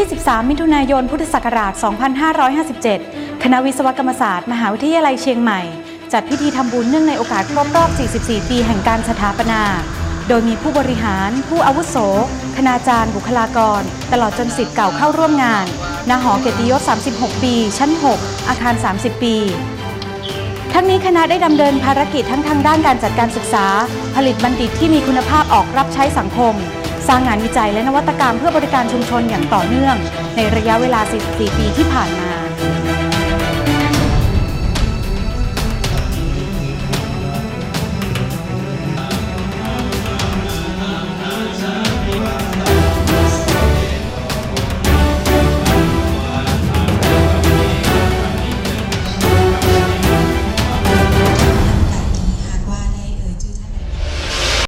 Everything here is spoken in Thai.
23มิถุนายน พุทธศักราช 2557 คณะวิศวกรรมศาสตร์ มหาวิทยาลัยเชียงใหม่ จัดพิธีทำบุญเนื่องในโอกาสครบรอบ 44 ปีแห่งการสถาปนา โดยมีผู้บริหาร ผู้อาวุโส คณาจารย์ บุคลากร ตลอดจนสิทธิ์เก่าเข้าร่วมงานณหอเกียรติยศ 36 ปี ชั้น 6 อาคาร 30 ปีทั้งนี้คณะได้ดำเนินภารกิจทั้งทางด้านการจัดการศึกษา ผลิตบัณฑิตที่มีคุณภาพออกรับใช้สังคม สร้างงานวิจัยและนวัตกรรมเพื่อบริการชุมชนอย่างต่อเนื่อง ในระยะเวลา 44 ปีที่ผ่านมา